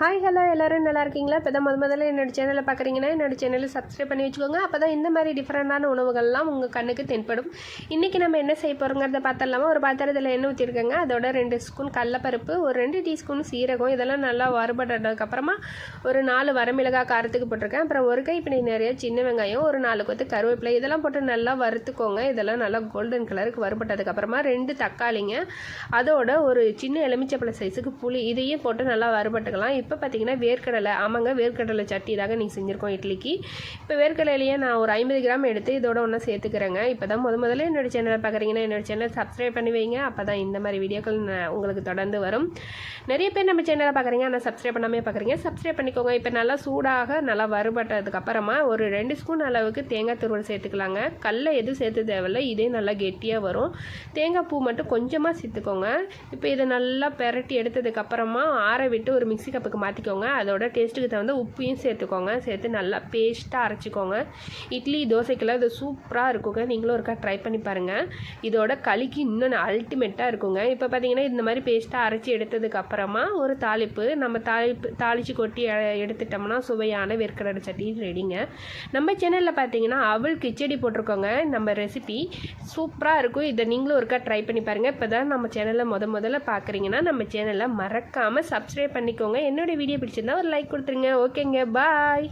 Hi hello எல்லோரும் நல்லா இருக்கீங்களா? இப்போ தான் முத முதல்ல என்னோடய சேனலை பார்க்குறீங்கன்னா என்னோடய சேனலை சப்ஸ்கிரைப் பண்ணி வச்சுக்கோங்க. அப்போ தான் இந்த மாதிரி டிஃப்ரெண்டான உணவுகள்லாம் உங்கள் கண்ணுக்கு தென்படும். இன்றைக்கி நம்ம என்ன செய்ய போகிறோங்கிறத பார்த்துடலாமா ஒரு பாத்திரத்தில் எண்ணெய் ஊற்றிருக்கேங்க அதோட ரெண்டு ஸ்பூன் கடலப்பருப்பு ஒரு ரெண்டு டீஸ்பூன் சீரகம். இதெல்லாம் நல்லா வறுபட்டதுக்கப்புறமா ஒரு நாலு வரமிளகாய் காரத்துக்கு போட்டிருக்கேன். அப்புறம் ஒரு கைப்பிடி நிறைய சின்ன வெங்காயம் ஒரு நாலு கொத்து கருவேப்பிலை. இதெல்லாம் போட்டு நல்லா வறுத்துக்கோங்க. இதெல்லாம் நல்லா கோல்டன் கலருக்கு வறுபட்டதுக்கப்புறமா ரெண்டு தக்காளிங்க. அதோட ஒரு சின்ன எலுமிச்சப்பழ சைஸுக்கு புளி. இதையும் போட்டு நல்லா வறுபட்டுக்கலாம். இப்போ பார்த்தீங்கன்னா வேர்க்கடலை. ஆமாங்க வேர்க்கடலை சட்டி தாங்க நீங்கள் செஞ்சுருக்கோம் இட்லிக்கு. இப்போ வேர்க்கடலையே நான் ஒரு ஐம்பது கிராம் எடுத்து இதோட ஒன்றா சேர்த்துக்கிறேங்க. இப்போ தான் முத முதல்ல என்னோடய சேனலை பார்க்குறீங்கன்னா என்னோடய சேனல் சப்ஸ்கிரைப் பண்ணி வைங்க. அப்போ தான் இந்த மாதிரி வீடியோக்கள் நான் உங்களுக்கு தொடர்ந்து வரும். நிறைய பேர் நம்ம சேனலை பார்க்குறீங்க ஆனால் சப்ஸ்கிரைப் பண்ணாமே பார்க்குறீங்க சப்ஸ்கிரைப் பண்ணிக்கோங்க. இப்போ நல்லா சூடாக நல்லா வறுபட்டதுக்கப்புறமா ஒரு ரெண்டு ஸ்பூன் அளவுக்கு தேங்காய் துருவல் சேர்த்துக்கலாங்க. கல்லை எதுவும் சேர்த்து தேவையில்ல. இதே நல்லா கெட்டியாக வரும். தேங்காய் பூ மட்டும் கொஞ்சமாக சேர்த்துக்கோங்க. இப்போ இதை நல்லா பெரட்டி எடுத்ததுக்கப்புறமா ஆற விட்டு ஒரு மிக்சி கப்புக்கு மாற்றிக்கோங்க அதோட டேஸ்ட்டுக்கு தகுந்த உப்பையும் சேர்த்துக்கோங்க. சேர்த்து நல்லா பேஸ்ட்டாக அரைச்சிக்கோங்க. இட்லி தோசைக்கெல்லாம் இது சூப்பராக இருக்குங்க. நீங்களும் ஒருக்கா ட்ரை பண்ணி பாருங்கள் இதோட களிக்கு இன்னும் அல்டிமேட்டாக இருக்குங்க. இப்போ பார்த்தீங்கன்னா இந்த மாதிரி பேஸ்ட்டாக அரைச்சி எடுத்ததுக்கப்புறமா ஒரு தாளிப்பு. நம்ம தாளிப்பு தாளித்து கொட்டி எடுத்துட்டோம்னா சுவையான வேர்க்கடலை சட்டி ரெடிங்க நம்ம சேனலில் பார்த்தீங்கன்னா அவள் கிச்சடி போட்டிருக்கோங்க. நம்ம ரெசிபி சூப்பராக இருக்கும். இதை நீங்களும் ஒருக்கா ட்ரை பண்ணி பாருங்கள் இப்போ தான் நம்ம சேனலில் முத முதல்ல பார்க்குறீங்கன்னா நம்ம சேனலை மறக்காமல் சப்ஸ்கிரைப் பண்ணிக்கோங்க. என்னோடய வீடியோ பிடிச்சிருந்தா ஒரு லைக் கொடுத்துருங்க. ஓகேங்க பாய்